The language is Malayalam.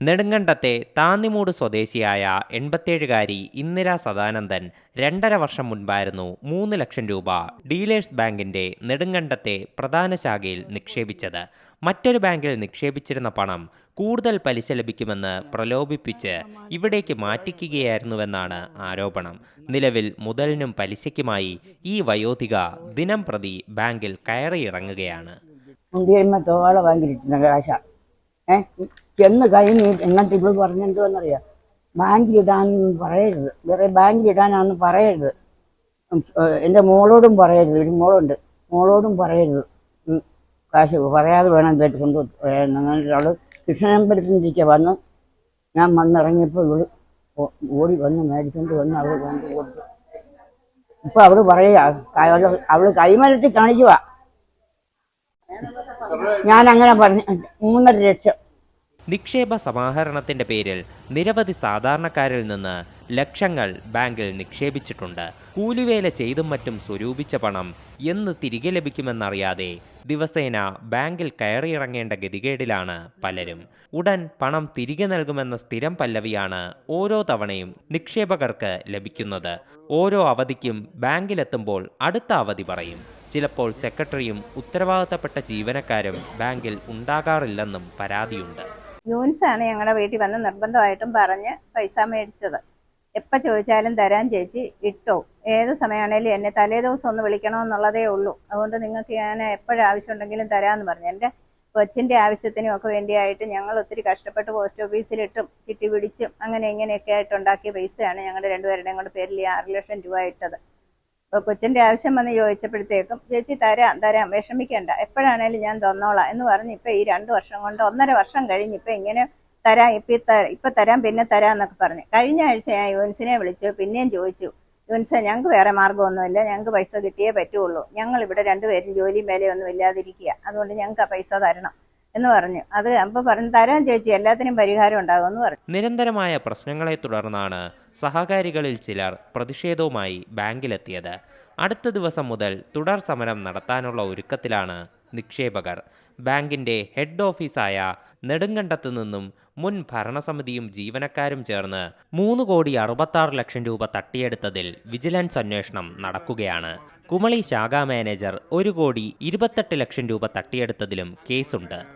നെടുങ്കണ്ടത്തെ താന്നിമൂട് സ്വദേശിയായ എൺപത്തിയേഴുകാരി ഇന്ദിര സദാനന്ദൻ രണ്ടര വർഷം മുൻപായിരുന്നു മൂന്ന് ലക്ഷം രൂപ ഡീലേഴ്സ് ബാങ്കിന്റെ നെടുങ്കണ്ടത്തെ പ്രധാന ശാഖയിൽ നിക്ഷേപിച്ചത്. മറ്റൊരു ബാങ്കിൽ നിക്ഷേപിച്ചിരുന്ന പണം കൂടുതൽ പലിശ ലഭിക്കുമെന്ന് പ്രലോഭിപ്പിച്ച് ഇവിടേക്ക് മാറ്റിക്കുകയായിരുന്നുവെന്നാണ് ആരോപണം. നിലവിൽ മുതലിനും പലിശയ്ക്കുമായി ഈ വയോധിക ദിനം പ്രതി ബാങ്കിൽ കയറിയിറങ്ങുകയാണ്. ചെന്ന് കൈ എങ്ങോട്ട് ഇവൾ പറഞ്ഞെന്തോന്നറിയാം ബാങ്കിലിടാൻ പറയരുത്. വേറെ ബാങ്കിലിടാനാന്ന് പറയരുത്. എന്റെ മോളോടും പറയരുത്. ഒരു മോളുണ്ട്. മോളോടും പറയരുത്. കാശ് പറയാതെ വേണം ഇതായിട്ട് കൊണ്ട് അവൾ കൃഷ്ണനമ്പലത്തിന്റെ വന്ന് ഞാൻ വന്നിറങ്ങിയപ്പോൾ ഇവൾ ഓടി വന്ന് മേടിച്ചുകൊണ്ട് വന്ന് അവൾ കൊണ്ട് കൊടുത്തു. ഇപ്പൊ അവൾ പറയുക അവൾ കൈമലത്തിൽ കാണിക്കുക ഞാൻ അങ്ങനെ പറഞ്ഞു മൂന്നര ലക്ഷം. നിക്ഷേപ സമാഹരണത്തിന്റെ പേരിൽ നിരവധി സാധാരണക്കാരിൽ നിന്ന് ലക്ഷങ്ങൾ ബാങ്കിൽ നിക്ഷേപിച്ചിട്ടുണ്ട്. കൂലിവേല ചെയ്തും മറ്റും സ്വരൂപിച്ച പണം എന്ന് തിരികെ ലഭിക്കുമെന്നറിയാതെ ദിവസേന ബാങ്കിൽ കയറിയിറങ്ങേണ്ട ഗതികേടിലാണ് പലരും. ഉടൻ പണം തിരികെ നൽകുമെന്ന സ്ഥിരം പല്ലവിയാണ് ഓരോ തവണയും നിക്ഷേപകർക്ക് ലഭിക്കുന്നത്. ഓരോ അവധിക്കും ബാങ്കിലെത്തുമ്പോൾ അടുത്ത അവധി പറയും. ചിലപ്പോൾ സെക്രട്ടറിയും ഉത്തരവാദിത്തപ്പെട്ട ജീവനക്കാരും ബാങ്കിൽ ഉണ്ടാകാറില്ലെന്നും പരാതിയുണ്ട്. യൂൻസാണ് ഞങ്ങളുടെ വീട്ടിൽ വന്ന് നിർബന്ധമായിട്ടും പറഞ്ഞ് പൈസ മേടിച്ചത്. എപ്പോൾ ചോദിച്ചാലും തരാൻ ചേച്ചി ഇട്ടോ? ഏത് സമയമാണേലും എന്നെ തലേ ദിവസം ഒന്ന് വിളിക്കണമെന്നുള്ളതേ ഉള്ളൂ. അതുകൊണ്ട് നിങ്ങൾക്ക് ഞാൻ എപ്പോഴും ആവശ്യമുണ്ടെങ്കിലും തരാമെന്ന് പറഞ്ഞു. എന്റെ കൊച്ചിന്റെ ആവശ്യത്തിനും ഒക്കെ വേണ്ടിയായിട്ട് ഞങ്ങൾ ഒത്തിരി കഷ്ടപ്പെട്ട് പോസ്റ്റ് ഓഫീസിലിട്ടും ചിട്ടി പിടിച്ചും അങ്ങനെ ഇങ്ങനെയൊക്കെ ആയിട്ട് ഉണ്ടാക്കിയ പൈസയാണ് ഞങ്ങളുടെ രണ്ടുപേരുടെയും കൂടെ പേരിൽ ആറ് ലക്ഷം രൂപ ഇട്ടത്. അപ്പോൾ കൊച്ചിന്റെ ആവശ്യം വന്ന് ചോദിച്ചപ്പോഴത്തേക്കും ചേച്ചി തരാം തരാം വിഷമിക്കണ്ട. എപ്പോഴാണേലും ഞാൻ തന്നോളാം എന്ന് പറഞ്ഞ് ഇപ്പൊ ഈ രണ്ടു വർഷം കൊണ്ട് ഒന്നര വർഷം കഴിഞ്ഞ് ഇപ്പൊ ഇങ്ങനെ തരാം ഇപ്പൊ ഇപ്പം തരാം പിന്നെ തരാം എന്നൊക്കെ പറഞ്ഞു. കഴിഞ്ഞ ആഴ്ച ഞാൻ യുവൻസിനെ വിളിച്ചു പിന്നെയും ചോദിച്ചു യുവൻസെ ഞങ്ങൾക്ക് വേറെ മാർഗമൊന്നുമില്ല ഞങ്ങൾക്ക് പൈസ കിട്ടിയേ പറ്റുള്ളൂ. ഞങ്ങൾ ഇവിടെ രണ്ടുപേരും ജോലിയും വേലയൊന്നും ഇല്ലാതിരിക്കുക അതുകൊണ്ട് ഞങ്ങൾക്ക് ആ പൈസ തരണം. എന്ന് പറഞ്ഞു. അത് അപ്പോൾ പറഞ്ഞു തരാം ചേച്ചി എല്ലാത്തിനും പരിഹാരം ഉണ്ടാകുമെന്ന് പറഞ്ഞു. നിരന്തരമായ പ്രശ്നങ്ങളെ തുടർന്നാണ് സഹകാരികളിൽ ചിലർ പ്രതിഷേധവുമായി ബാങ്കിലെത്തിയത്. അടുത്ത ദിവസം മുതൽ തുടർ സമരം നടത്താനുള്ള ഒരുക്കത്തിലാണ് നിക്ഷേപകർ. ബാങ്കിന്റെ ഹെഡ് ഓഫീസായ നെടുങ്കണ്ടത്തു നിന്നും മുൻ ഭരണസമിതിയും ജീവനക്കാരും ചേർന്ന് മൂന്ന് കോടി അറുപത്താറ് ലക്ഷം രൂപ തട്ടിയെടുത്തതിൽ വിജിലൻസ് അന്വേഷണം നടക്കുകയാണ്. കുമളി ശാഖാ മാനേജർ ഒരു കോടി ഇരുപത്തെട്ട് ലക്ഷം രൂപ തട്ടിയെടുത്തതിലും കേസുണ്ട്.